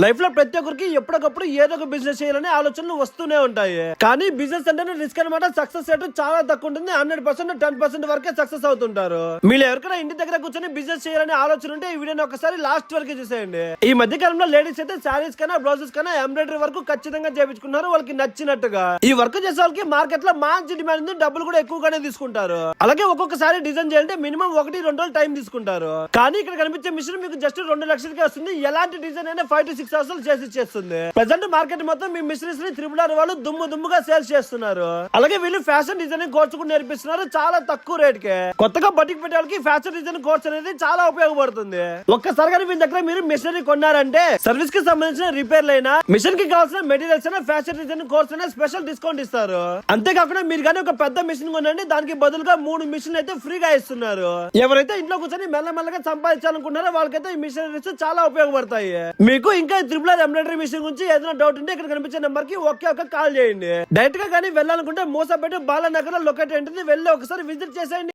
లైఫ్లో ప్రతి ఒక్కరికి ఎప్పటికప్పుడు ఏదో ఒక బిజినెస్ చేయాలనే ఆలోచనలు వస్తూనే ఉంటాయి. కానీ బిజినెస్ అంటేనే రిస్క్ అనమాట సక్సెస్ రేట్ చాలా తక్కువ ఉంటుంది. హండ్రెడ్ పర్సెంట్ టెన్ పర్సెంట్ వరకే సక్సెస్ అవుతుంటారు. మీరు ఎవరికైనా ఇంటి దగ్గర కూర్చొని బిజినెస్ చేయాలనే ఆలోచన ఉంటే ఈ వీడియోని ఒకసారి లాస్ట్ వరకు చూసేయండి. ఈ మధ్య కాలంలో లేడీస్ అయితే శారీస్ కన్నా బ్లౌజెస్ కన్నా ఎంబ్రాయిడరీ వరకు ఖచ్చితంగా చేపించుకున్నారు వాళ్ళకి నచ్చినట్టుగా. ఈ వర్క్ చేసే వాళ్ళకి మార్కెట్లో మంచి డిమాండ్ ఉంది. డబ్బులు కూడా ఎక్కువగానే తీసుకుంటారు. అలాగే ఒక్కొక్కసారి డిజైన్ చేయాలంటే మినిమం ఒకటి రెండు రోజులు టైం తీసుకుంటారు. కానీ ఇక్కడ కనిపించే మిషన్ మీకు జస్ట్ రెండు లక్షలకే వస్తుంది. ఎలాంటి డిజైన్ అయినా ఫైవ్ టు సిక్స్ అవర్స్ చేసి ఇచ్చేస్తుంది. ప్రజెంట్ మార్కెట్ మొత్తం మీ మిషనరీస్ని త్రిపుల్ ఆర్ వాళ్ళు దుమ్ము దుమ్ముగా సేల్స్ చేస్తున్నారు. అలాగే వీళ్ళు ఫ్యాషన్ డిజైనింగ్ కోర్స్ కూడా నేర్పిస్తున్నారు చాలా తక్కువ రేట్కి కొత్తగా బటిక్ పెట్టే వాళ్ళకి ఫ్యాషన్ డిజైన్ కోర్స్ అనేది చాలా ఉపయోగపడుతుంది. ఒక్కసారిగా వీళ్ళ దగ్గర మీరు మిషనరీ కొన్నారంటే సర్వీస్కి సంబంధించిన రిపేర్లు అయినా మిషన్కి కావాల్సిన మెటీరియల్స్ అయినా ఫ్యాషన్ డిజైన్ కోర్స్ అయినా స్పెషల్ డిస్కౌంట్ ఇస్తారు. అంతేకాకుండా మీరు కానీ ఒక పెద్ద మిషన్ కొనండి దానికి బదులుగా మూడు మిషన్లు అయితే ఫ్రీగా ఇస్తున్నారు. ఎవరైతే ఇంట్లో కూర్చొని మెల్లమెల్లగా సంపాదించాలనుకున్నారో వాళ్ళకైతే ఈ మిషనరీస్ చాలా ఉపయోగపడతాయి. మీకు ఇంకా త్రిపుల్ ఎంబ్రాయిడరీ మిషన్ గురించి ఏదైనా డౌట్ ఉంటే ఇక్కడ కనిపించే నెంబర్కి ఒకే ఒక కాల్ చేయండి. డైరెక్ట్గా కానీ వెళ్ళాలనుకుంటే మూసపేట బాలనగర్లో లొకేట్ ఉంటుంది వెళ్ళి ఒకసారి విజిట్ చేసేయండి.